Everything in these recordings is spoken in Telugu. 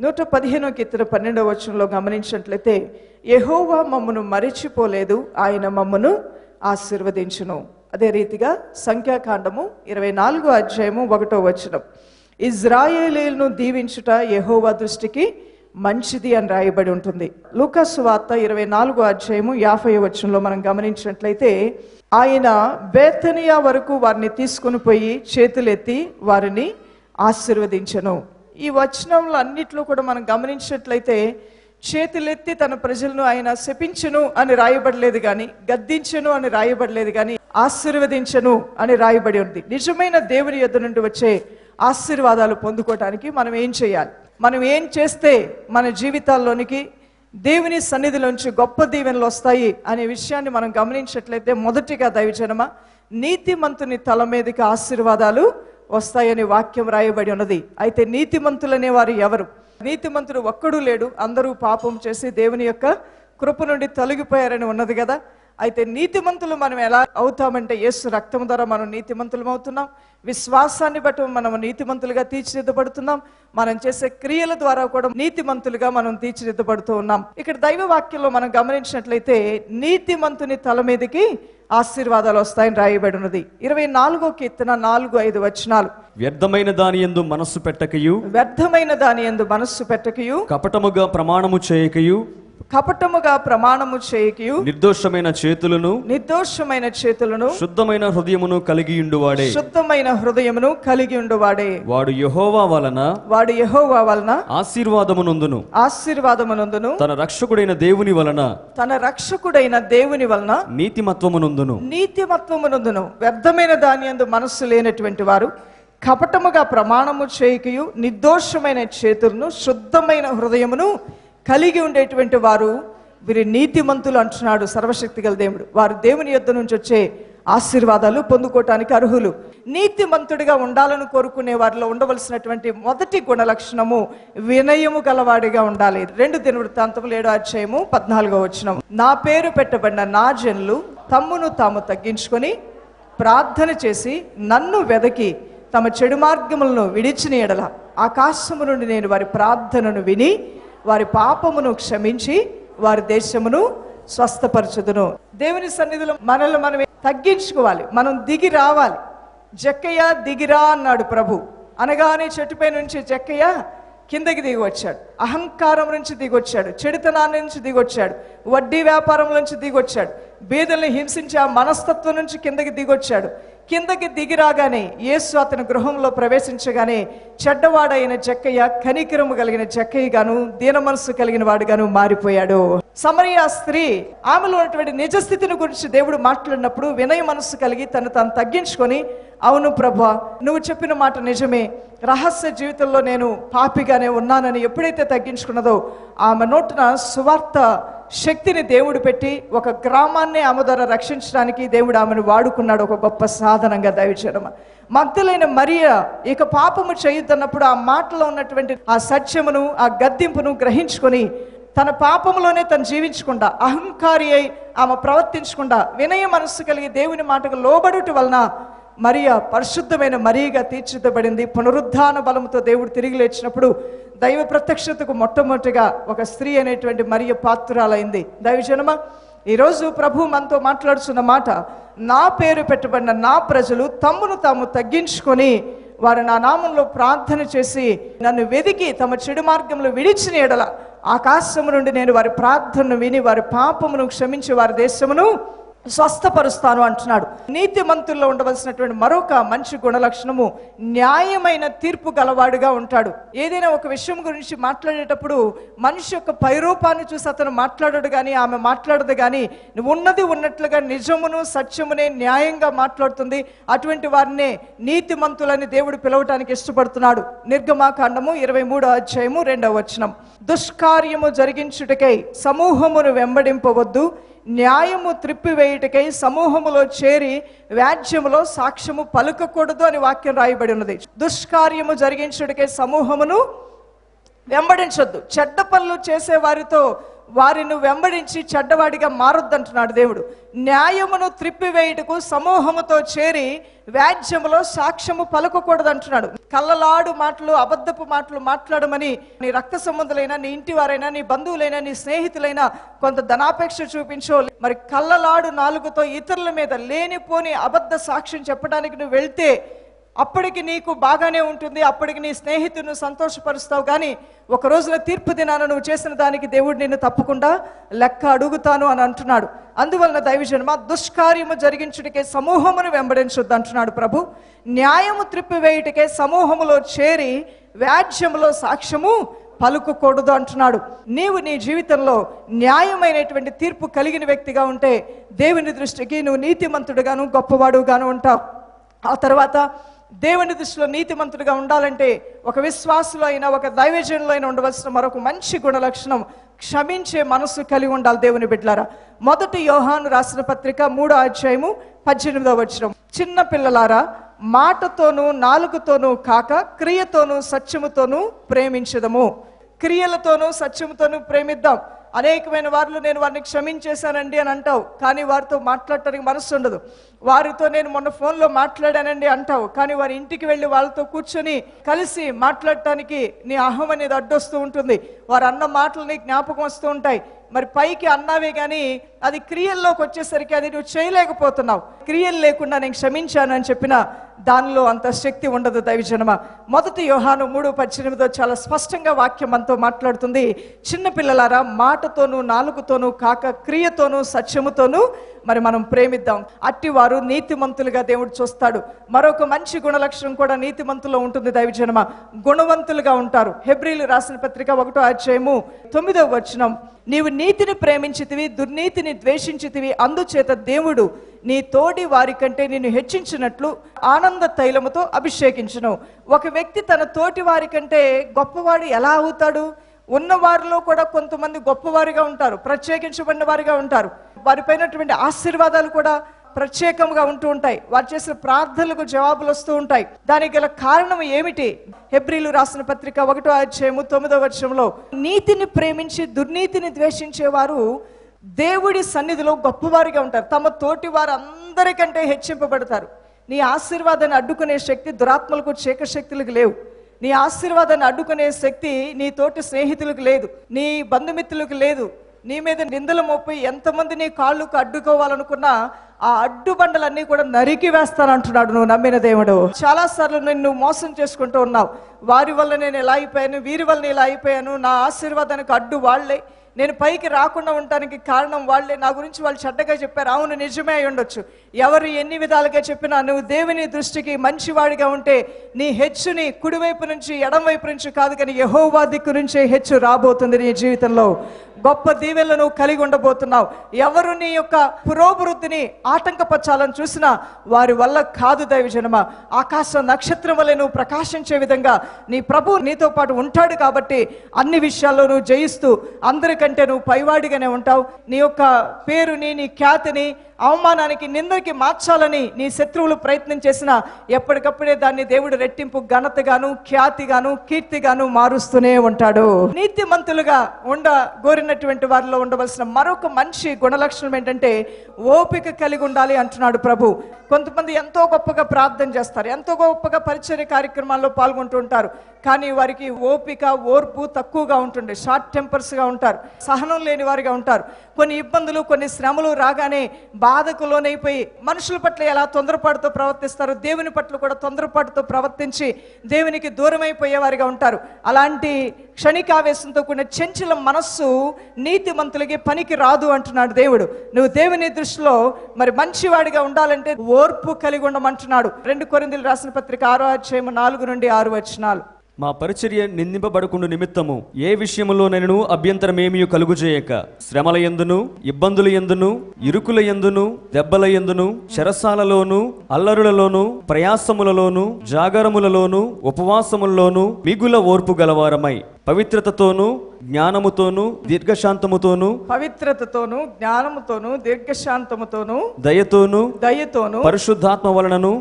నూట పదిహేనో కీర్తన పన్నెండవ వచనంలో గమనించినట్లయితే యహోవా మమ్మను మరిచిపోలేదు ఆయన మమ్మను ఆశీర్వదించును. అదే రీతిగా సంఖ్యాకాండము ఇరవై నాలుగో అధ్యాయము ఒకటో వచనం. ఇజ్రాయేలీలను దీవించుట యహోవా దృష్టికి మంచిది అని రాయబడి ఉంటుంది. లూకస్ వార్త ఇరవై నాలుగో అధ్యాయము యాభై వచనంలో మనం గమనించినట్లయితే ఆయన బేతనియా వరకు వారిని తీసుకుని పోయి చేతులెత్తి వారిని ఆశీర్వదించను. ఈ వచనంలో అన్నిట్లో కూడా మనం గమనించినట్లయితే చేతులెత్తి తన ప్రజలను ఆయన శపించను అని రాయబడలేదు కానీ గద్దించను అని రాయబడలేదు కానీ ఆశీర్వదించను అని రాయబడి ఉంది. నిజమైన దేవుని యొద్ నుండి వచ్చే ఆశీర్వాదాలు పొందుకోవటానికి మనం ఏం చేయాలి? మనం ఏం చేస్తే మన జీవితాల్లోనికి దేవుని సన్నిధిలోంచి గొప్ప దీవెనలు వస్తాయి అనే విషయాన్ని మనం గమనించినట్లయితే మొదటిగా దైవజనమ నీతిమంతుని తల మీదకి ఆశీర్వాదాలు వస్తాయని వాక్యం రాయబడి ఉన్నది. అయితే నీతిమంతులనే వారు ఎవరు? నీతిమంతుడు ఒక్కడూ లేడు. అందరూ పాపం చేసి దేవుని యొక్క కృప నుండి తొలగిపోయారని ఉన్నది కదా. అయితే నీతిమంతులు మనం ఎలా అవుతామంటే యేసు రక్తం ద్వారా మనం నీతిమంతులం అవుతున్నాం. విశ్వాసాన్ని బట్టి మనం నీతిమంతులుగా తీర్చిదిద్దబడుతున్నాం. మనం చేసే క్రియల ద్వారా కూడా నీతిమంతులుగా మనం తీర్చిదిద్దబడుతూ ఉన్నాం. ఇక్కడ దైవ వాక్యంలో మనం గమనించినట్లయితే నీతిమంతుని తల మీదకి ఆశీర్వాదాలు వస్తాయని రాయబడి ఉన్నది ఇరవై నాలుగో కీర్తన నాలుగు ఐదు వచనాలు. వ్యర్థమైన దాని యందు మనస్సు పెట్టకయు. వ్యర్థమైన దాని ఎందు మనస్సు పెట్టకయు. కపటముగా ప్రమాణము చేయకయు. కపటముగా ప్రమాణము చేయకయు నిర్దోషమైన చేతులను నిర్దోషమైన చేతులను శుద్ధమైన హృదయమును కలిగియుండువాడే శుద్ధమైన హృదయమును కలిగి ఉండువాడే. వాడు యెహోవా వలన వాడు యెహోవా వలన ఆశీర్వాదమునందును. ఆశీర్వాదమునందును. తన రక్షకుడైన దేవుని వలన తన రక్షకుడైన దేవుని వలన నీతిమత్వమునందును. నీతిమత్వమునందును. వ్యర్థమైన దాని మనస్సు లేనటువంటి వారు కపటముగా ప్రమాణము చేయకయు నిర్దోషమైన చేతులను శుద్ధమైన హృదయమును కలిగి ఉండేటువంటి వారు వీరి నీతిమంతులు అంటున్నాడు సర్వశక్తి గల దేవుడు. వారు దేవుని యొద్ద నుంచి వచ్చే ఆశీర్వాదాలు పొందుకోవటానికి అర్హులు. నీతిమంతుడిగా ఉండాలని కోరుకునే వారిలో ఉండవలసినటువంటి మొదటి గుణ లక్షణము వినయము గలవాడిగా ఉండాలి. రెండు దినవృత్తాంతములు ఏడో అధ్యాయము పద్నాలుగో వచనం నా పేరు పెట్టబడిన నా జనులు తమ్మును తాము తగ్గించుకొని ప్రార్థన చేసి నన్ను వెదకి తమ చెడు మార్గములను విడిచిన ఎడల ఆకాశము నుండి నేను వారి ప్రార్థనను విని వారి పాపమును క్షమించి వారి దేశమును స్వస్థపరచుదును. దేవుని సన్నిధిలో మనల్ని మనం తగ్గించుకోవాలి. మనం దిగి రావాలి. జక్కయ్య దిగిరా అన్నాడు ప్రభు. అనగానే చెట్టుపై నుంచి జక్కయ్య కిందకి దిగొచ్చాడు అహంకారం నుంచి దిగొచ్చాడు చెడుతనాన్ని నుంచి దిగొచ్చాడు వడ్డీ వ్యాపారం నుంచి దిగొచ్చాడు బీదల్ని హింసించి ఆ మనస్తత్వం నుంచి కిందకి దిగొచ్చాడు కిందకి దిగిరాగానే యేసు అతని గృహంలో ప్రవేశించగానే చెడ్డవాడైన జక్కయ్య కనికరము కలిగిన జక్కయ్య గాను దీన మనసు కలిగిన వాడుగాను మారిపోయాడు. సమరయ స్త్రీ ఆమెలో ఉన్నటువంటి నిజస్థితిని గురించి దేవుడు మాట్లాడినప్పుడు వినయ మనస్సు కలిగి తను తాను తగ్గించుకొని అవును ప్రభా నువ్వు చెప్పిన మాట నిజమే. రహస్య జీవితంలో నేను పాపిగానే ఉన్నానని ఎప్పుడైతే తగ్గించుకున్నదో ఆమె నోటున సువార్త శక్తిని దేవుడు పెట్టి ఒక గ్రామాన్ని ఆమె ద్వారా రక్షించడానికి దేవుడు ఆమెను వాడుకున్నాడు. ఒక గొప్ప సాధనంగా దయచేయడం మగ్ధులైన మరియ ఇక పాపము చేయొద్దన్నప్పుడు ఆ మాటలో ఉన్నటువంటి ఆ సత్యమును ఆ గద్దింపును గ్రహించుకొని తన పాపంలోనే తను జీవించకుండా అహంకారి అయి ఆమె ప్రవర్తించకుండా వినయ మనస్సు కలిగి దేవుని మాటకు లోబడుట వలన మరియ పరిశుద్ధమైన మరీగా తీర్చిదిద్దబడింది. పునరుద్ధాన బలముతో దేవుడు తిరిగి లేచినప్పుడు దైవ ప్రత్యక్షతకు మొట్టమొదటిగా ఒక స్త్రీ అనేటువంటి మరియ పాత్రాలైంది. దైవజనమ ఈరోజు ప్రభు మనతో మాట్లాడుతున్న మాట నా పేరు పెట్టబడిన నా ప్రజలు తమ్మును తాము తగ్గించుకొని వారు నా నామంలో ప్రార్థన చేసి నన్ను వెదికి తమ చెడు మార్గంలో విడిచిన ఎడల ఆకాశము నుండి నేను వారి ప్రార్థనను విని వారి పాపమును క్షమించి వారి దేశమును స్వస్థపరుస్తాను అంటున్నాడు. నీతిమంతుల్లో ఉండవలసినటువంటి మరొక మంచి గుణలక్షణము న్యాయమైన తీర్పు గలవాడుగా ఉంటాడు. ఏదైనా ఒక విషయం గురించి మాట్లాడేటప్పుడు మనిషి యొక్క పైరూపాన్ని చూసి అతను మాట్లాడడు కానీ ఆమె మాట్లాడదు కానీ ఉన్నది ఉన్నట్లుగా నిజమును సత్యమునే న్యాయంగా మాట్లాడుతుంది. అటువంటి వారినే నీతిమంతులని దేవుడు పిలవటానికి ఇష్టపడుతున్నాడు. నిర్గమాకాండము ఇరవై మూడో అధ్యాయము రెండవ వచనం. దుష్కార్యము జరిగించుటకై సమూహమును వెంబడింపవద్దు. న్యాయము త్రిప్పివేయుటకై సమూహములో చేరి వ్యాజ్యములో సాక్ష్యము పలుకకూడదు అని వాక్యం రాయబడి ఉన్నది. దుష్కార్యము జరిగించుటకై సమూహమును వెంబడించొద్దు. చెడ్డ పనులు చేసే వారితో వారిని వెంబడించి చెడ్డవాడిగా మారొద్దంటున్నాడు దేవుడు. న్యాయమును త్రిప్పివేయుటకు సమూహముతో చేరి వ్యాజ్యములో సాక్ష్యము పలకకూడదు అంటున్నాడు కళ్ళలాడు మాటలు అబద్ధపు మాటలు మాట్లాడమని నీ రక్త సంబంధులైనా నీ ఇంటి వారైనా నీ బంధువులైనా నీ స్నేహితులైనా కొంత ధనాపేక్ష చూపించో. మరి కళ్ళలాడు నాలుగుతో ఇతరుల మీద లేనిపోని అబద్ధ సాక్ష్యం చెప్పడానికి నువ్వు వెళ్తే అప్పటికి నీకు బాగానే ఉంటుంది అప్పటికి నీ స్నేహితుడిని సంతోషపరుస్తావు కానీ ఒక రోజున తీర్పు దినాన నువ్వు చేసిన దానికి దేవుడు నిన్ను తప్పకుండా లెక్క అడుగుతాను అని అంటున్నాడు. అందువలన దైవజన్మ దుష్కార్యము జరిగించుటకే సమూహమును వెంబడించొద్దు అంటున్నాడు ప్రభు. న్యాయము త్రిప్పివేయుటకే సమూహములో చేరి వ్యాజ్యములో సాక్ష్యము పలుకుకూడదు అంటున్నాడు. నీవు నీ జీవితంలో న్యాయమైనటువంటి తీర్పు కలిగిన వ్యక్తిగా ఉంటే దేవుని దృష్టికి నువ్వు నీతిమంతుడుగాను గొప్పవాడుగాను ఉంటావు. ఆ తర్వాత దేవుని దృష్టిలో నీతిమంతుడిగా ఉండాలంటే ఒక విశ్వాసులో అయినా ఒక దైవజనులో అయినా ఉండవలసిన మరొక మంచి గుణ లక్షణం క్షమించే మనసు కలిగి ఉండాలి దేవుని బిడ్డలారా. మొదటి యోహాను రాసిన పత్రిక మూడో అధ్యాయము పద్దెనిమిదో వచనం. చిన్న పిల్లలారా మాటతోనూ నాలుగుతోనూ కాక క్రియతోనూ సత్యముతోనూ ప్రేమించదము. క్రియలతోనూ సత్యముతోనూ ప్రేమిద్దాం. అనేకమైన వారిలో నేను వారిని క్షమించేశానండి అని అంటావు. కానీ వారితో మాట్లాడటానికి మనసు ఉండదు. వారితో నేను మొన్న ఫోన్లో మాట్లాడానండి అంటావు. కానీ వారి ఇంటికి వెళ్ళి వాళ్ళతో కూర్చొని కలిసి మాట్లాడటానికి నీ అహం అనేది అడ్డొస్తూ ఉంటుంది. వారు అన్న మాటలు నీ జ్ఞాపకం వస్తూ ఉంటాయి. మరి పైకి అన్నావే కానీ అది క్రియల్లోకి వచ్చేసరికి అది నువ్వు చేయలేకపోతున్నావు. క్రియలు లేకుండా నేను క్షమించాను అని చెప్పిన దానిలో అంత శక్తి ఉండదు దైవజనమ. మొదటి యోహాను మూడు పద్దెనిమిదో చాలా స్పష్టంగా వాక్యం మనతో మాట్లాడుతుంది. చిన్నపిల్లలారా మాటతోనూ నాలుగుతోనూ కాక క్రియతోనూ సత్యముతోనూ మరి మనం ప్రేమిద్దాం. అట్టి వారు నీతిమంతులుగా దేవుడు చూస్తాడు. మరొక మంచి గుణలక్షణం కూడా నీతిమంతులో ఉంటుంది దైవజనమ. గుణవంతులుగా ఉంటారు. హెబ్రిలు రాసిన పత్రిక ఒకటో అధ్యాయము తొమ్మిదో వచనం. నీవు నీతిని ప్రేమించితివి దుర్నీతిని ద్వేషించితివి అందుచేత దేవుడు నీ తోడి వారి కంటే నిన్ను హెచ్చించినట్లు ఆనంద తైలముతో అభిషేకించును. ఒక వ్యక్తి తన తోటి వారి కంటే గొప్పవాడు ఎలా అవుతాడు? ఉన్నవారిలో కూడా కొంతమంది గొప్పవారిగా ఉంటారు ప్రత్యేకించబడిన వారిగా ఉంటారు. వారిపైనటువంటి ఆశీర్వాదాలు కూడా ప్రత్యేకంగా ఉంటూ ఉంటాయి. వారు చేసిన ప్రార్థనలకు జవాబులు వస్తూ ఉంటాయి. దానికి గల కారణం ఏమిటి? హెబ్రిలు రాసిన పత్రిక ఒకటో అధ్యాయము తొమ్మిదో వర్షంలో నీతిని ప్రేమించి దుర్నీతిని ద్వేషించేవారు దేవుడి సన్నిధిలో గొప్పవారిగా ఉంటారు. తమ తోటి వారు అందరికంటే హెచ్చింపబడతారు. నీ ఆశీర్వాదాన్ని అడ్డుకునే శక్తి దురాత్మలకు చీక శక్తులకు లేవు. నీ ఆశీర్వాదాన్ని అడ్డుకునే శక్తి నీ తోటి స్నేహితులకు లేదు. నీ బంధుమిత్రులకు లేదు. నీ మీద నిందలు మోపి ఎంతమంది నీ కాళ్ళకు అడ్డుకోవాలనుకున్నా ఆ అడ్డుబండలన్నీ కూడా నరికి వేస్తానంటున్నాడు నువ్వు నమ్మిన దేవుడు. చాలా సార్లు నిన్ను మోసం చేసుకుంటూ ఉన్నావు. వారి వల్ల నేను ఇలా అయిపోయాను? వీరి వల్ల ఇలా అయిపోయాను? నా ఆశీర్వాదానికి అడ్డు వాళ్ళే. నేను పైకి రాకుండా ఉండటానికి కారణం వాళ్ళే. నా గురించి వాళ్ళు చెడ్డగా చెప్పారు. అవును నిజమే అయి ఉండొచ్చు. ఎవరు ఎన్ని విధాలుగా చెప్పినా నువ్వు దేవుని దృష్టికి మంచివాడిగా ఉంటే నీ హెచ్చుని కుడివైపు నుంచి ఎడంవైపు నుంచి కాదు కానీ యహోవా దిక్కు నుంచే హెచ్చు రాబోతుంది నీ జీవితంలో. గొప్ప దీవెలను కలిగి ఉండబోతున్నావు. ఎవరు నీ యొక్క పురోభివృద్ధిని ఆటంకపరచాలని చూసినా వారి వల్ల కాదు దైవజనమ. ఆకాశ నక్షత్రం వల్లే నువ్వు ప్రకాశించే విధంగా నీ ప్రభు నీతో పాటు ఉంటాడు కాబట్టి అన్ని విషయాల్లో నువ్వు జయిస్తూ అందరికంటే నువ్వు పైవాడిగానే ఉంటావు. నీ యొక్క పేరుని నీ ఖ్యాతిని అవమానానికి నిందకి మార్చాలని నీ శత్రువులు ప్రయత్నం చేసినా ఎప్పటికప్పుడే దాన్ని దేవుడు రెట్టింపు ఘనతగాను ఖ్యాతిగాను కీర్తిగాను మారుస్తూనే ఉంటాడు. నీతిమంతులుగా ఉండ గోరినటువంటి వారిలో ఉండవలసిన మరొక మంచి గుణలక్షణం ఏంటంటే ఓపిక కలిగి ఉండాలి అంటున్నాడు ప్రభు. కొంతమంది ఎంతో గొప్పగా ప్రార్థన చేస్తారు ఎంతో గొప్పగా పరిచర్య కార్యక్రమాల్లో పాల్గొంటూ ఉంటారు. కానీ వారికి ఓపిక ఓర్పు తక్కువగా ఉంటుంది షార్ట్ టెంపర్స్గా ఉంటారు. సహనం లేని వారిగా ఉంటారు. కొన్ని ఇబ్బందులు కొన్ని శ్రమలు రాగానే బాధకు లోనైపోయి మనుషుల పట్ల ఎలా తొందరపాటుతో ప్రవర్తిస్తారు దేవుని పట్ల కూడా తొందరపాటుతో ప్రవర్తించి దేవునికి దూరమైపోయేవారిగా ఉంటారు. అలాంటి క్షణికావేశంతో కూడిన చెంచల మనస్సు నీతిమంతులకి పనికి రాదు అంటున్నాడు దేవుడు. నువ్వు దేవుని దృష్టిలో మరి మంచివాడిగా ఉండాలంటే ఓర్పు కలిగి ఉండమంటున్నాడు. రెండు కొరిందులు రాసిన పత్రిక ఆరో అధ్యాయము నాలుగు నుండి ఆరు వచ్చినాలు మా పరిచర్య నిందింపబడకుండా నిమిత్తము ఏ విషయములోనైనను అభ్యంతరమేమీ కలుగు చేయక శ్రమల ఎందును ఇబ్బందుల ఎందును ఇరుకుల ఎందును దెబ్బల ఎందును చెరసాలలోను అల్లరులలోను ప్రయాసములలోను జాగరములలోను ఉపవాసములలోను మిగుల ఓర్పు గలవారమై. పవిత్రతతోనూ జ్ఞానముతోనూ దీర్ఘశాంతముతోనూ పరిశుద్ధాత్మ వలనను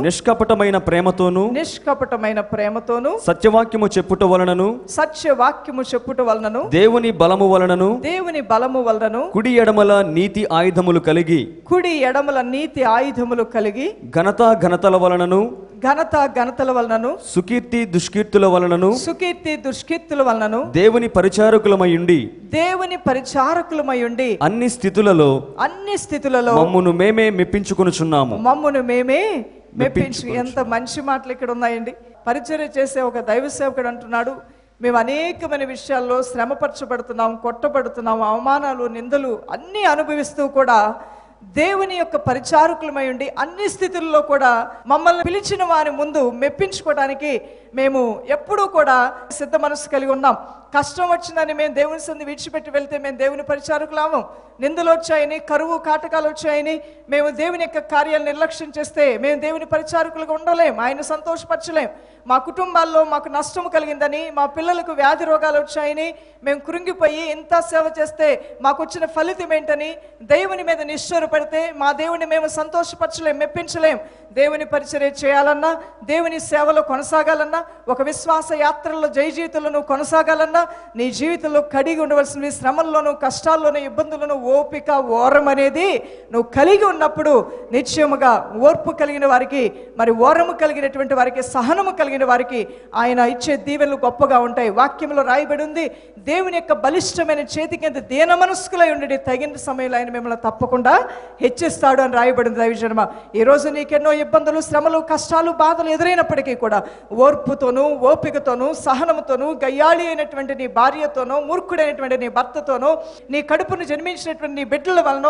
నిష్కపటమైన ప్రేమతోనూ నిష్కపటమైన ప్రేమతోను సత్యవాక్యము చెప్పుట వలనను సత్యవాక్యము చెప్పుట వలనను దేవుని బలము వలనను దేవుని బలము వలనను కుడి ఎడమల నీతి ఆయుధములు కలిగి కుడి ఎడమల నీతి ఆయుధములు కలిగి ఘనత ఘనతల వలనను ఘనత ఘనతల వలనను సుకీర్తి దుష్కీర్తుల వలనను సుకీర్తి దుష్కీర్తుల వలనను దేవుని పరిచారకులమయుండి దేవుని పరిచారకులమై ఉండి అన్ని స్థితులలో అన్ని స్థితులలో మమ్మును మేమే మెప్పించుకొనుచున్నాము. మమ్మును మేమే మెప్పించు ఎంత మంచి మాటలు ఇక్కడ ఉన్నాయండి. పరిచర్య చేసే ఒక దైవ సేవకుడు అంటున్నాడు మేము అనేకమైన విషయాల్లో శ్రమపరచబడుతున్నాం కొట్టబడుతున్నాం అవమానాలు నిందలు అన్నీ అనుభవిస్తూ కూడా దేవుని యొక్క పరిచారకులమై ఉండి అన్ని స్థితుల్లో కూడా మమ్మల్ని పిలిచిన వారి ముందు మెప్పించుకోవడానికి మేము ఎప్పుడూ కూడా సిద్ధ మనసు కలిగి ఉన్నాం. కష్టం వచ్చిందని మేము దేవుని సంది విడిచిపెట్టి వెళ్తే మేము దేవుని పరిచారకులాము. నిందలు వచ్చాయని కరువు కాటకాలు వచ్చాయని మేము దేవుని యొక్క కార్యాలు నిర్లక్ష్యం చేస్తే మేము దేవుని పరిచారకులుగా ఉండలేం ఆయన సంతోషపరచలేం. మా కుటుంబాల్లో మాకు నష్టం కలిగిందని మా పిల్లలకు వ్యాధి రోగాలు వచ్చాయని మేము కృంగిపోయి ఇంత సేవ చేస్తే మాకు వచ్చిన ఫలితం ఏంటని దేవుని మీద నిశ్చరు మా దేవుని మేము సంతోషపరచలేం మెప్పించలేం. దేవుని పరిచర్య చేయాలన్నా దేవుని సేవలో కొనసాగాలన్నా ఒక విశ్వాస యాత్రలో జయజీతులను కొనసాగాలన్నా నీ జీవితంలో కడిగి ఉండవలసినవి శ్రమల్లోనూ కష్టాల్లోనూ ఇబ్బందులను ఓపిక ఓరం అనేది నువ్వు కలిగి ఉన్నప్పుడు నిశ్చయముగా ఓర్పు కలిగిన వారికి మరి ఓరము కలిగినటువంటి వారికి సహనము కలిగిన వారికి ఆయన ఇచ్చే దీవెనలు గొప్పగా ఉంటాయి. వాక్యంలో రాయబడి ఉంది దేవుని యొక్క బలిష్టమైన చేతి కింద దీన మనస్కులై ఉండి తగిన సమయంలో ఆయన మిమ్మల్ని తప్పకుండా హెచ్చిస్తాడు అని రాయబడింది రవిజన్మ ఈ రోజు నీకెన్నో ఇబ్బందులు శ్రమలు కష్టాలు బాధలు ఎదురైనప్పటికీ కూడా ఓర్పుతోనూ ఓపికతోనూ సహనముతోనూ గయ్యాళి అయినటువంటి నీ భార్యతోనో మూర్ఖుడైనటువంటి నీ భర్తతోనో నీ కడుపును జన్మించినటువంటి నీ బిడ్డల వలన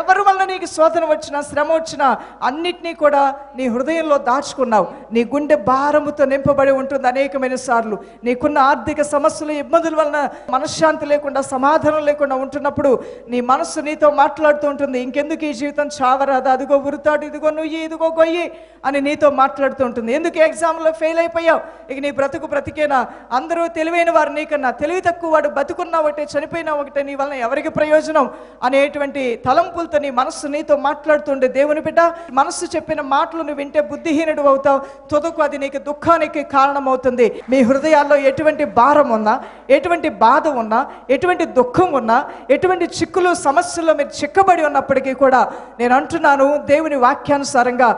ఎవరి వలన నీకు శోధన వచ్చినా శ్రమ వచ్చినా అన్నిటినీ కూడా నీ హృదయంలో దాచుకున్నావు. నీ గుండె భారముతో నింపబడి ఉంటుంది అనేకమైన సార్లు. నీకున్న ఆర్థిక సమస్యలు ఇబ్బందుల వలన మనశ్శాంతి లేకుండా సమాధానం లేకుండా ఉంటున్నప్పుడు నీ మనస్సు నీతో మాట్లాడుతూ ఉంటుంది. ఇంకెందుకు ఈ జీవితం చావరాదా? అదిగో ఉరుతాడు ఇదిగో నుయ్యి ఇదిగో గొయ్యి అని నీతో మాట్లాడుతూ ఉంటుంది. ఎందుకు ఎగ్జామ్లో ఫెయిల్ అయిపోయావు? ఇక నీ బ్రతుకు బ్రతికేనా? అందరూ తెలివైన వారు నీకన్నా తెలివి తక్కువ వాడు బతుకున్నా ఒకటే చనిపోయినా ఒకటే నీ వలన ఎవరికి ప్రయోజనం అనేటువంటి తలంపులతో నీ మనస్సు నీతో మాట్లాడుతుండే దేవుని బిడ్డ. మనస్సు చెప్పిన మాటలు నువ్వు వింటే బుద్ధిహీనుడు అవుతావు. తుదకు అది నీకు దుఃఖానికి కారణమవుతుంది. మీ హృదయాల్లో ఎటువంటి భారం ఉన్నా ఎటువంటి బాధ ఉన్నా ఎటువంటి దుఃఖం ఉన్నా ఎటువంటి చిక్కులు సమస్యల్లో మీరు చిక్కబడి ఉన్నప్పటికీ కూడా నేను అంటున్నాను దేవుని వాక్యానుసారంగా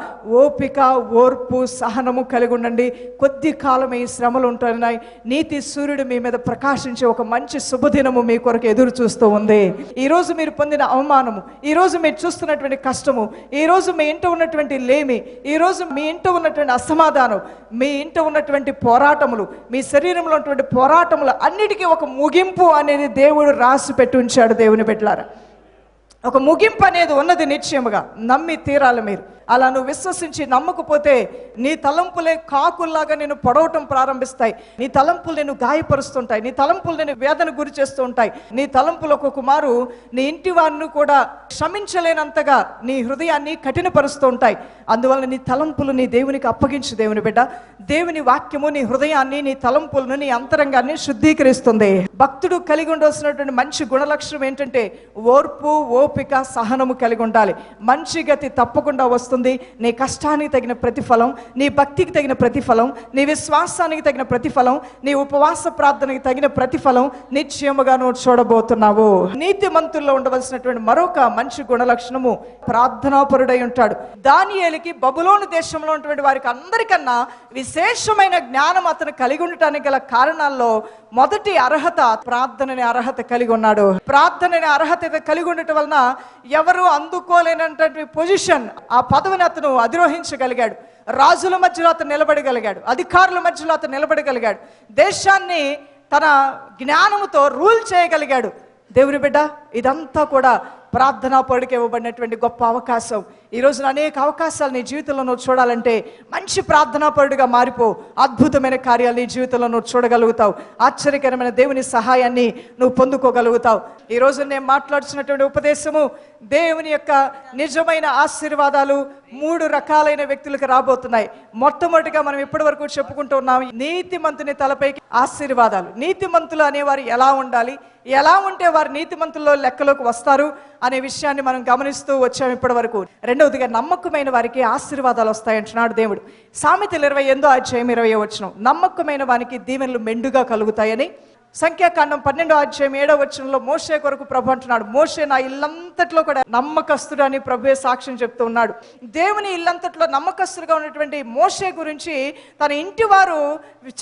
ఓపిక ఓర్పు సహనము కలిగి ఉండండి. కొద్ది కాలం ఈ శ్రమలు ఉంటున్నాయి. నీతి సూర్యుడు మీ మీద ప్రకాశించే ఒక మంచి శుభదినము మీ కొరకు ఎదురు చూస్తూ ఉంది. ఈరోజు మీరు పొందిన అవమానము ఈరోజు మీరు చూస్తున్నటువంటి కష్టము ఈరోజు మీ ఇంట ఉన్నటువంటి లేమి ఈ రోజు మీ ఇంట ఉన్నటువంటి అసమాధానం మీ ఇంట ఉన్నటువంటి పోరాటములు మీ శరీరంలో ఉన్నటువంటి పోరాటములు అన్నిటికీ ఒక ముగింపు అనేది దేవుడు రాసి పెట్టి ఉంచాడు దేవుని బిడ్డలారా. ఒక ముగింపు అనేది ఉన్నది నిశ్చయముగా. నమ్మి తీరాలి మీరు. అలా నువ్వు విశ్వసించి నమ్మకపోతే నీ తలంపులే కాకుల్లాగా నేను పొడవటం ప్రారంభిస్తాయి. నీ తలంపులు నేను గాయపరుస్తుంటాయి. నీ తలంపులు నేను వేదన గురి చేస్తూ ఉంటాయి నీ తలంపులు ఒక కుమారు నీ ఇంటి వారిని కూడా క్షమించలేనంతగా నీ హృదయాన్ని కఠినపరుస్తూ ఉంటాయి అందువల్ల నీ తలంపులు నీ దేవునికి అప్పగించు దేవుని బిడ్డ. దేవుని వాక్యము నీ హృదయాన్ని నీ తలంపులను నీ అంతరంగాన్ని శుద్ధీకరిస్తుంది. భక్తుడు కలిగి ఉండవలసినటువంటి మంచి గుణలక్షణం ఏంటంటే ఓర్పు ఓపిక సహనము కలిగి ఉండాలి మంచి గతి తప్పకుండా వస్తుంది. నీ కష్టానికి తగిన ప్రతిఫలం నీ భక్తికి తగిన ప్రతిఫలం నీ విశ్వాసానికి తగిన ప్రతిఫలం నీ ఉపవాస ప్రార్థనకి తగిన ప్రతిఫలం నిశ్చయముగా నువ్వు చూడబోతున్నావు. నీతిమంతుల్లో ఉండవలసినటువంటి మరొక మంచి గుణలక్షణము ప్రార్థనాపరుడై ఉంటాడు. దానియేలికి బబులోను దేశంలో ఉన్నటువంటి వారికి అందరికన్నా విశేషమైన జ్ఞానం అతను కలిగి ఉండటానికి గల కారణాల్లో మొదటి అర్హత ప్రార్థనని అర్హత కలిగి ఉన్నాడు. ప్రార్థనని అర్హత కలిగి ఉండటం వలన ఎవరు అందుకోలేనటువంటి పొజిషన్ ఆ పదవిని అతను అధిరోహించగలిగాడు. రాజుల మధ్యలో అతను నిలబడగలిగాడు. అధికారుల మధ్యలో అతను నిలబడగలిగాడు. దేశాన్ని తన జ్ఞానముతో రూల్ చేయగలిగాడు. దేవుని బిడ్డ ఇదంతా కూడా ప్రార్థనా పొడికి ఇవ్వబడినటువంటి గొప్ప అవకాశం. ఈ రోజున అనేక అవకాశాలు నీ జీవితంలో నువ్వు చూడాలంటే మంచి ప్రార్థనాపరుడుగా మారిపో. అద్భుతమైన కార్యాలు నీ జీవితంలో నువ్వు చూడగలుగుతావు. ఆశ్చర్యకరమైన దేవుని సహాయాన్ని నువ్వు పొందుకోగలుగుతావు. ఈ రోజు నేను మాట్లాడుతున్నటువంటి ఉపదేశము దేవుని యొక్క నిజమైన ఆశీర్వాదాలు మూడు రకాలైన వ్యక్తులకు రాబోతున్నాయి. మొట్టమొదటిగా మనం ఇప్పటి వరకు చెప్పుకుంటూ ఉన్నాం నీతిమంతుని తలపైకి ఆశీర్వాదాలు. నీతిమంతులు అనేవారు ఎలా ఉండాలి? ఎలా ఉంటే వారు నీతిమంతుల్లో లెక్కలోకి వస్తారు? అనే విషయాన్ని మనం గమనిస్తూ వచ్చాం ఇప్పటి వరకు. రెండవదిగా నమ్మకమైన వారికి ఆశీర్వాదాలు వస్తాయంటున్నాడు దేవుడు. సామెతలు ఇరవై ఎనిమిదో అధ్యాయం ఇరవై వచ్చిన నమ్మకమైన వానికి దీవెనలు మెండుగా కలుగుతాయని సంఖ్యాకాండం పన్నెండో అధ్యాయం ఏడో వచనంలో మోషే కొరకు ప్రభు అంటున్నాడు. మోషే నా ఇల్లంతట్లో కూడా నమ్మకస్తుడు అని ప్రభువే సాక్ష్యం చెప్తూ ఉన్నాడు. దేవుని ఇల్లంతట్లో నమ్మకస్తుడుగా ఉన్నటువంటి మోషే గురించి తన ఇంటి వారు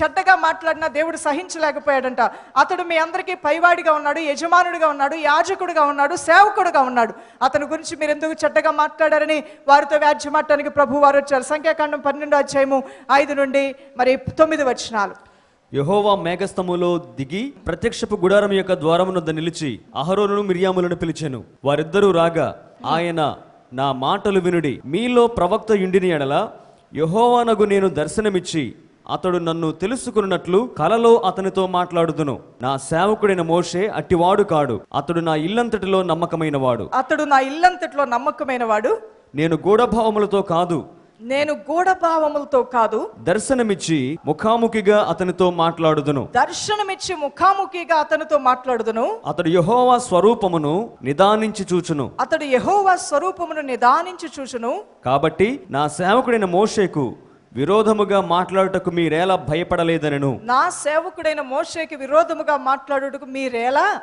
చెడ్డగా మాట్లాడినా దేవుడు సహించలేకపోయాడంట. అతడు మీ అందరికీ పైవాడిగా ఉన్నాడు యజమానుడిగా ఉన్నాడు యాజకుడిగా ఉన్నాడు సేవకుడుగా ఉన్నాడు. అతని గురించి మీరు ఎందుకు చెడ్డగా మాట్లాడారని వారితో వ్యాజ్యమాడటానికి ప్రభు వారు వచ్చారు. సంఖ్యాకాండం పన్నెండో అధ్యాయము ఐదు నుండి మరి తొమ్మిది వచనాలు. యహోవా మేఘస్తములో దిగి ప్రత్యక్షపు గుడారం యొక్క ద్వారమునొద్ద నిలిచి అహరోనును మిరియాములను పిలిచెను. వారిద్దరూ రాగా ఆయన నా మాటలు వినుడి. మీలో ప్రవక్త యుండిని ఎడల యహోవానగు నేను దర్శనమిచ్చి అతడు నన్ను తెలుసుకున్నట్లు కలలో అతనితో మాట్లాడుదును. నా సేవకుడైన మోషే అట్టివాడు కాడు. అతడు నా ఇల్లంతటిలో నమ్మకమైనవాడు. అతడు నా ఇల్లంతట్లో నమ్మకమైన వాడు నేను గూఢభావములతో కాదు నేను గూఢభావములతో కాదు దర్శనమిచ్చి ముఖాముఖిగా అతనితో మాట్లాడుదును. దర్శనమిచ్చి ముఖాముఖిగా అతనితో మాట్లాడుదును. అతడు యహోవా స్వరూపమును నిదానించి చూచును. అతడు యెహోవా స్వరూపమును నిదానించి చూచును. కాబట్టి నా సేవకుడైన మోషేకు విరోధముగా మాట్లాడుటకు మీరేలా భయపడలేదనను. నా సేవకుడైన మోషేకి విరోధముగా మాట్లాడుటకు మీరేలా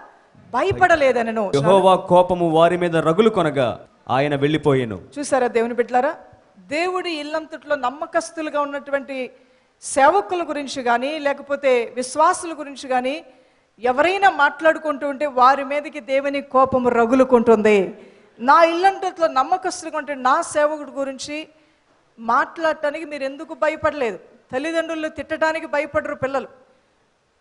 భయపడలేదనను. యహోవా కోపము వారి మీద రగులు కొనగా ఆయన వెళ్ళిపోయెను. చూసారా దేవుని బిడ్డలారా? దేవుడి ఇల్లంతట్లో నమ్మకస్తులుగా ఉన్నటువంటి సేవకుల గురించి కానీ లేకపోతే విశ్వాసుల గురించి కానీ ఎవరైనా మాట్లాడుకుంటూ ఉంటే వారి మీదకి దేవుని కోపం రగులుకుంటుంది. నా ఇల్లంతట్లో నమ్మకస్తులుగా ఉంటే నా సేవకుడి గురించి మాట్లాడటానికి మీరు ఎందుకు భయపడలేదు? తల్లిదండ్రులు తిట్టడానికి భయపడరు పిల్లలు.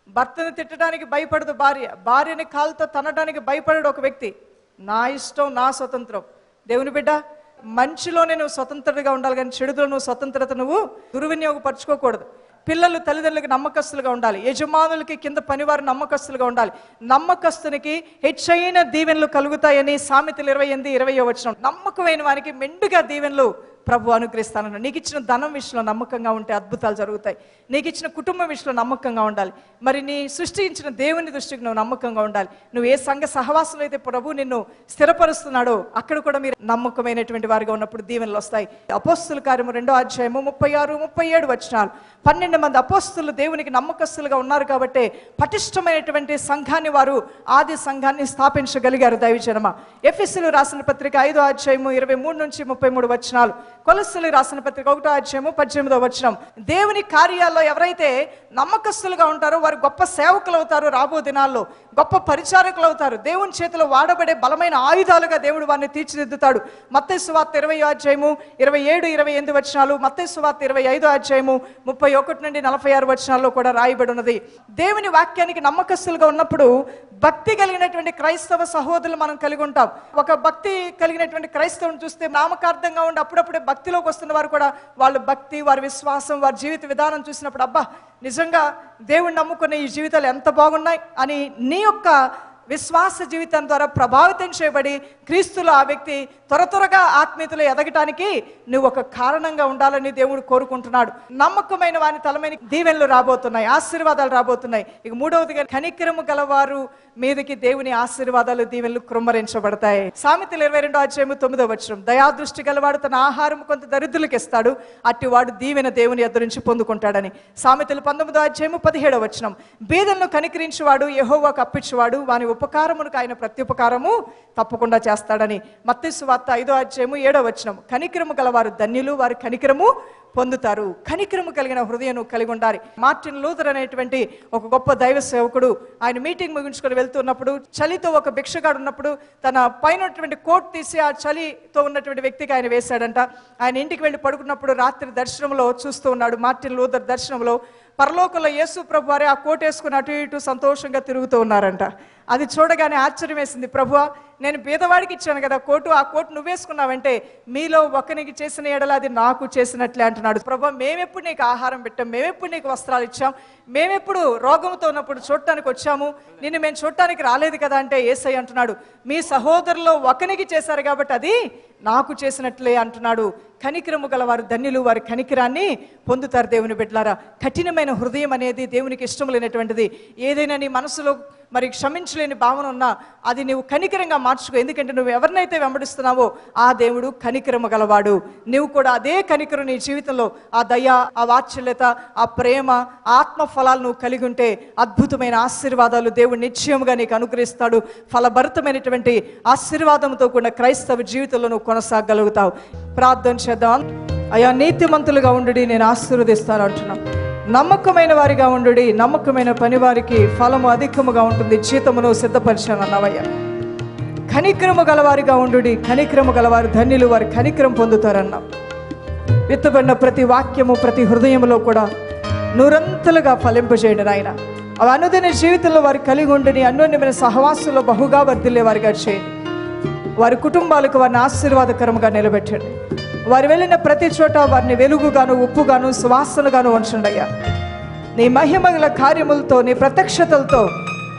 భర్తను తిట్టడానికి భయపడదు భార్య. భార్యని కాలుతో తనడానికి భయపడడు ఒక వ్యక్తి. నా ఇష్టం నా స్వతంత్రం. దేవుని బిడ్డ మంచిలోనే నువ్వు స్వతంత్రతగా ఉండాలి కానీ చెడులో నువ్వు స్వతంత్రత నువ్వు దుర్వినియోగపరచుకోకూడదు. పిల్లలు తల్లిదండ్రులకు నమ్మకస్తులుగా ఉండాలి. యజమానులకి కింద పనివారు నమ్మకస్తులుగా ఉండాలి. నమ్మకస్తునికి హెచ్చైన దీవెనలు కలుగుతాయని సామెతలు ఇరవై ఎనిమిది ఇరవై వచ్చిన నమ్మకమైన వారికి మెండుగా దీవెనలు ప్రభు అనుగ్రహిస్తానన్నాడు. నీకు ఇచ్చిన ధనం విషయంలో నమ్మకంగా ఉంటే అద్భుతాలు జరుగుతాయి. నీకు ఇచ్చిన కుటుంబం విషయంలో నమ్మకంగా ఉండాలి. మరి నీ సృష్టించిన దేవుని దృష్టికి నువ్వు నమ్మకంగా ఉండాలి. నువ్వు ఏ సంఘ సహవాసంలో అయితే ప్రభు నిన్ను స్థిరపరుస్తున్నాడో అక్కడ కూడా మీరు నమ్మకమైనటువంటి వారిగా ఉన్నప్పుడు దీవెనలు వస్తాయి. అపోస్తుల కార్యము రెండో అధ్యాయము ముప్పై ఆరు ముప్పై ఏడు వచ్చినాలు పన్నెండు మంది అపోస్తులు దేవునికి నమ్మకస్తులుగా ఉన్నారు కాబట్టి పటిష్టమైనటువంటి సంఘాన్ని వారు ఆది సంఘాన్ని స్థాపించగలిగారు. దైవజనమ. ఎఫ్ఎస్సీలు రాసిన పత్రిక ఐదో అధ్యాయము ఇరవై మూడు నుంచి ముప్పై మూడు వచనాలు. కొలస్సులు రాసిన పత్రిక ఒకటో అధ్యాయము పద్దెనిమిదో వచనం. దేవుని కార్యాల్లో ఎవరైతే నమ్మకస్తులుగా ఉంటారో వారు గొప్ప సేవకులు అవుతారు రాబో దినాల్లో. గొప్ప పరిచారకులు అవుతారు దేవుని చేతిలో వాడబడే బలమైన ఆయుధాలుగా దేవుడు వారిని తీర్చిదిద్దుతాడు. మత్తయి వార్త ఇరవై అధ్యాయము ఇరవై ఏడు ఇరవై ఎనిమిది వచనాలు మత్తయి వార్త ఇరవై ఐదో అధ్యాయము ముప్పై ఒకటి నుండి నలభై ఆరు వచనాల్లో కూడా రాయబడి ఉన్నది. దేవుని వాక్యానికి నమ్మకస్తులుగా ఉన్నప్పుడు భక్తి కలిగినటువంటి క్రైస్తవ సహోదరులు మనం కలిగి ఉంటాం. ఒక భక్తి కలిగినటువంటి క్రైస్తవుని చూస్తే నామకార్థంగా ఉండి అప్పుడప్పుడే భక్తిలోకి వస్తున్న వారు కూడా వాళ్ళ భక్తి వారి విశ్వాసం వారి జీవిత విధానం చూసినప్పుడు అబ్బా నిజంగా దేవుణ్ణి నమ్ముకునే ఈ జీవితాలు ఎంత బాగున్నాయి అని నీ యొక్క విశ్వాస జీవితం ద్వారా ప్రభావితం చేయబడి క్రీస్తులో ఆ వ్యక్తి త్వర త్వరగా ఆత్మీయతలు ఎదగటానికి నువ్వు ఒక కారణంగా ఉండాలని దేవుడు కోరుకుంటున్నాడు. నమ్మకమైన వాని తలమైన దీవెనలు రాబోతున్నాయి ఆశీర్వాదాలు రాబోతున్నాయి. ఇక మూడవదిగా కనికరము గలవారు మీదకి దేవుని ఆశీర్వాదాలు దీవెనలు కృమ్మరించబడతాయి సామెతలు ఇరవై రెండో అధ్యాయము తొమ్మిదో వచ్చరం దయాదృష్టి గలవాడు తన ఆహారం కొంత దరిద్రులకు ఇస్తాడు అట్టి వాడు దీవెన దేవుని ఎదురించి పొందుకుంటాడని. సామెతలు పంతొమ్మిదో అధ్యాయము పదిహేడో వచనం. బీదలను కనికరించేవాడు యహోవాకు అప్పించేవాడు వాని ఉపకారమునకు ఆయన ప్రత్యుపకారము తప్పకుండా చేస్తాడని. మత్తేసు వార్త ఐదో అధ్యాయము ఏడో వచనం కనికరము గలవారు ధన్యులు వారి కనికరము పొందుతారు. కనికరము కలిగిన హృదయం కలిగి ఉండాలి. మార్టిన్ లూథర్ అనేటువంటి ఒక గొప్ప దైవ సేవకుడు ఆయన మీటింగ్ ముగించుకొని వెళ్తున్నప్పుడు చలితో ఒక భిక్షగాడు ఉన్నప్పుడు తన పైన ఉన్నటువంటి కోట్ తీసి ఆ చలితో ఉన్నటువంటి వ్యక్తికి ఆయన వేశాడంట. ఆయన ఇంటికి వెళ్ళి పడుకున్నప్పుడు రాత్రి దర్శనంలో చూస్తూ ఉన్నాడు మార్టిన్ లూథర్ దర్శనంలో. పరలోకంలో యేసు ప్రభు వారే ఆ కోట్ వేసుకుని అటు ఇటు సంతోషంగా తిరుగుతూ ఉన్నారంట. అది చూడగానే ఆశ్చర్యం వేసింది ప్రభువా నేను పేదవాడికి ఇచ్చాను కదా కోటు ఆ కోటు నువ్వేసుకున్నావంటే మీలో ఒకనికి చేసిన ఎడల అది నాకు చేసినట్లే అంటున్నాడు. ప్రభు మేమెప్పుడు నీకు ఆహారం పెట్టాం మేమెప్పుడు నీకు వస్త్రాలు ఇచ్చాం మేమెప్పుడు రోగంతో ఉన్నప్పుడు చూడటానికి వచ్చాము నిన్ను మేము చూడటానికి రాలేదు కదా అంటే ఏసై అంటున్నాడు. మీ సహోదరులో ఒకనికి చేశారు కాబట్టి అది నాకు చేసినట్లే అంటున్నాడు. కనికరము గల వారు ధన్యులు వారి కనికరాన్ని పొందుతారు దేవుని బిడ్డలారా. కఠినమైన హృదయం అనేది దేవునికి ఇష్టం లేనటువంటిది. ఏదైనా నీ మనసులో మరి క్షమించలేని భావన ఉన్నా అది నువ్వు కనికరంగా మార్చుకో. ఎందుకంటే నువ్వు ఎవరినైతే వెంబడిస్తున్నావో ఆ దేవుడు కనికరము గలవాడు. నువ్వు కూడా అదే కనికరం నీ జీవితంలో ఆ దయ ఆ వాత్సల్యత ఆ ప్రేమ ఆత్మ ఫలాలు నువ్వు కలిగి ఉంటే అద్భుతమైన ఆశీర్వాదాలు దేవుడు నిశ్చయముగా నీకు అనుగ్రహిస్తాడు. ఫలభరితమైనటువంటి ఆశీర్వాదంతో కూడిన క్రైస్తవ జీవితంలో నువ్వు కొనసాగలుగుతావు. ప్రార్థన చేద్దాం. అయా నీతిమంతులుగా ఉండు నేను ఆశీర్వదిస్తాను అంటున్నాను నమ్మకమైన వారిగా ఉండు నమ్మకమైన పని వారికి ఫలము అధికముగా ఉంటుంది. జీతమును సిద్ధపరిచాను అన్నవయ్య కనిక్రము గలవారిగా ఉండు కనిక్రము గలవారు ధన్యులు. వారు కనిక్రమ పొందుతారన్నాం. విత్తబడిన ప్రతి వాక్యము ప్రతి హృదయంలో కూడా నూరంతలుగా ఫలింపజేయండి నాయన. అవి అనుదిన జీవితంలో వారు కలిగి ఉండి అన్యోన్యమైన సహవాసంలో బహుగా వర్ధిల్లే వారిగా చేయండి. వారి కుటుంబాలకు వారిని ఆశీర్వాదకరంగా నిలబెట్టండి. వారు వెళ్ళిన ప్రతి చోట వారిని వెలుగుగాను ఉప్పుగాను సువాసనగాను ఉంచండి అయ్యా. నీ మహిమగల కార్యములతో నీ ప్రత్యక్షతలతో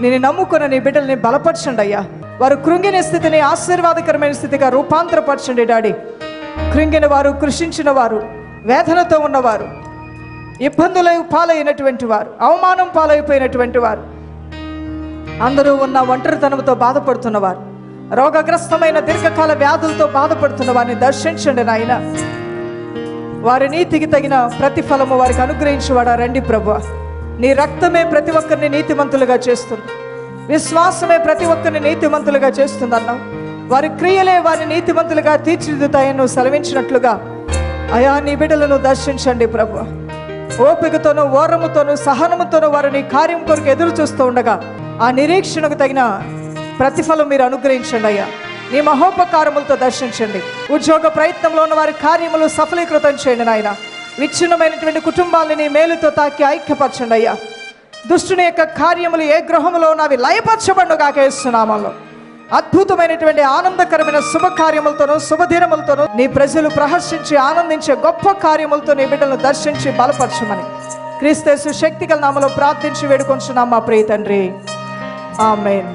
నేను నమ్ముకున్న నీ బిడ్డల్ని బలపరచండి అయ్యా. వారు కృంగిన స్థితిని ఆశీర్వాదకరమైన స్థితిగా రూపాంతరపరచండి డాడీ. కృంగిన వారు కృషించిన వారు వేదనతో ఉన్నవారు ఇబ్బందుల పాలైనటువంటి వారు అవమానం పాలైపోయినటువంటి వారు అందరూ ఉన్న ఒంటరితనంతో బాధపడుతున్నవారు రోగగ్రస్తమైన దీర్ఘకాల వ్యాధులతో బాధపడుతున్న వారిని దర్శించండి నాయన. వారి నీతికి తగిన ప్రతిఫలము వారికి అనుగ్రహించేవాడా రండి ప్రభు. నీ రక్తమే ప్రతి ఒక్కరిని నీతిమంతులుగా చేస్తుంది. విశ్వాసమే ప్రతి ఒక్కరిని నీతిమంతులుగా చేస్తుందన్నా. వారి క్రియలే వారిని నీతిమంతులుగా తీర్చిదిద్దుతాయని నువ్వు సెలవించినట్లుగా. అయా నీ బిడ్డలను దర్శించండి ప్రభు. ఓపికతోనూ ఓరముతోనూ సహనముతోనూ వారు నీ కార్యం కొరకు ఎదురు చూస్తూ ఉండగా ఆ నిరీక్షణకు తగిన ప్రతిఫలం మీరు అనుగ్రహించండి అయ్యా. నీ మహోపకారములతో దర్శించండి. ఉద్యోగ ప్రయత్నంలో ఉన్న వారి కార్యములు సఫలీకృతం చేయండి నాయన. విచ్ఛిన్నమైనటువంటి కుటుంబాలని నీ మేలుతో తాకి ఐక్యపరచండి అయ్యా. దుష్టుని యొక్క కార్యములు ఏ గ్రహములో ఉన్నవి లయపరచబడు కాకేస్తున్నామల్లో అద్భుతమైనటువంటి ఆనందకరమైన శుభకార్యములతోనూ శుభదినములతోనూ నీ ప్రజలు ప్రహర్షించి ఆనందించే గొప్ప కార్యములతో నీ బిడ్డలను దర్శించి బలపరచమని క్రీస్తు శక్తిగల నామలో ప్రార్థించి వేడుకొంచున్నాం మా ప్రియ తండ్రి. ఆమెన్.